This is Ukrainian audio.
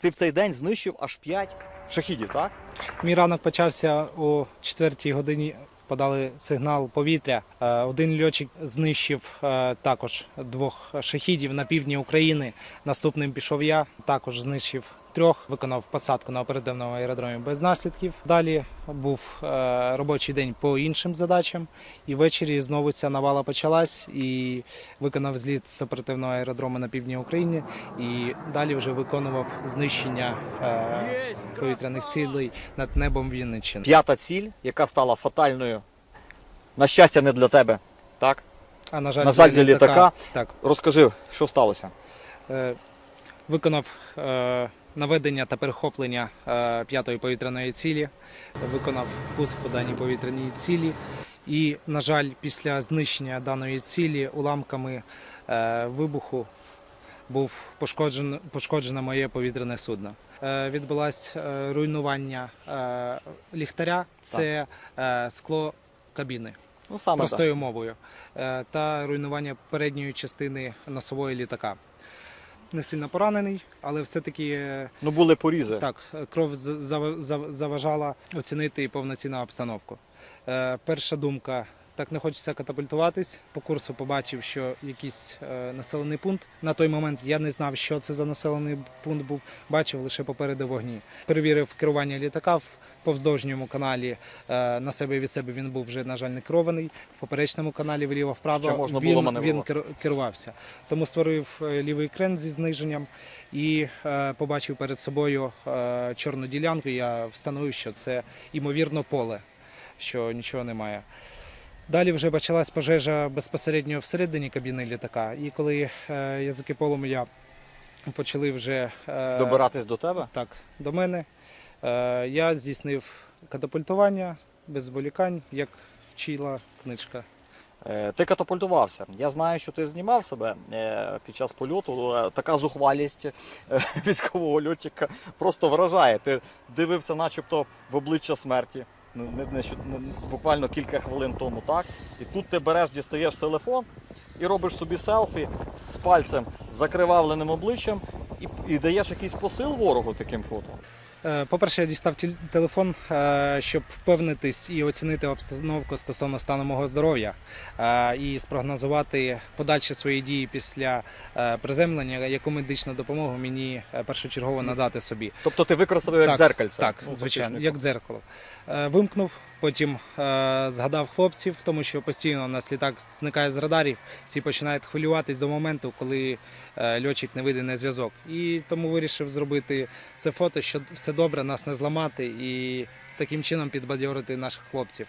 Ти в цей день знищив аж 5 шахідів, так? Мій ранок почався о 4 годині. Подали сигнал повітря. Е, Один льотчик знищив е, також двох шахідів на півдні України. Наступним пішов я, також знищив трьох, виконав посадку на оперативному аеродромі без наслідків. Далі був е, робочий день по іншим задачам. І ввечері знову ця навала почалась і виконав зліт з оперативного аеродрому на півдні України. І далі вже виконував знищення е, повітряних цілей над небом Вінниччини. П'ята ціль, яка стала фатальною, на щастя, не для тебе. Так? А на жаль, На жаль, для літака. так Розкажи, що сталося? е, виконав е, наведення та перехоплення е, п'ятої повітряної цілі, виконав пуск по даній повітряній цілі. І, на жаль, після знищення даної цілі уламками е, вибуху був пошкоджено, пошкоджено моє повітряне судно. Е, відбулось руйнування ліхтаря, це скло кабіни. Ну, саме так. простою мовою, е, та руйнування передньої частини носової літака. Не сильно поранений, але все-таки е, Ну, були порізи. так, кров заважала оцінити повноцінну обстановку. Е, Перша думка. Так не хочеться катапультуватись. По курсу побачив, що якийсь е, населений пункт. На той момент я не знав, що це за населений пункт був. Бачив лише попереду вогні. Перевірив керування літака в повздовжньому каналі. Е, на себе від себе він був вже, на жаль, не керований. В поперечному каналі вліво-вправо він, він керувався. Тому створив е, лівий крен зі зниженням і побачив перед собою чорну ділянку. Я встановив, що це ймовірно поле, що нічого немає. Далі вже почалась пожежа безпосередньо всередині кабіни літака. І коли е, язики полум'я почали вже е, Добиратись до тебе? так, до мене, е, я здійснив катапультування без зволікань, як вчила книжка. Ти катапультувався. Я знаю, що ти знімав себе під час польоту. Така зухвалість військового льотчика просто вражає. Ти дивився, начебто, в обличчя смерті. Ну, не- не не- буквально кілька хвилин тому, так? І тут ти береш, дістаєш телефон і робиш собі селфі з пальцем закривавленим обличчям і, і даєш якийсь посил ворогу таким фото. Е, По-перше, я дістав телефон, е, щоб впевнитись і оцінити обстановку стосовно стану мого здоров'я е, і спрогнозувати подальші свої дії після приземлення, яку медичну допомогу мені першочергово надати собі. Тобто ти використав як Так, дзеркальце. Так, звичайно, як дзеркало. Вимкнув, потім згадав хлопців, тому що постійно у нас літак зникає з радарів, всі починають хвилюватись до моменту, коли льотчик не вийде на зв'язок. І тому вирішив зробити це фото, щоб все добре, нас не зламати і таким чином підбадьорити наших хлопців.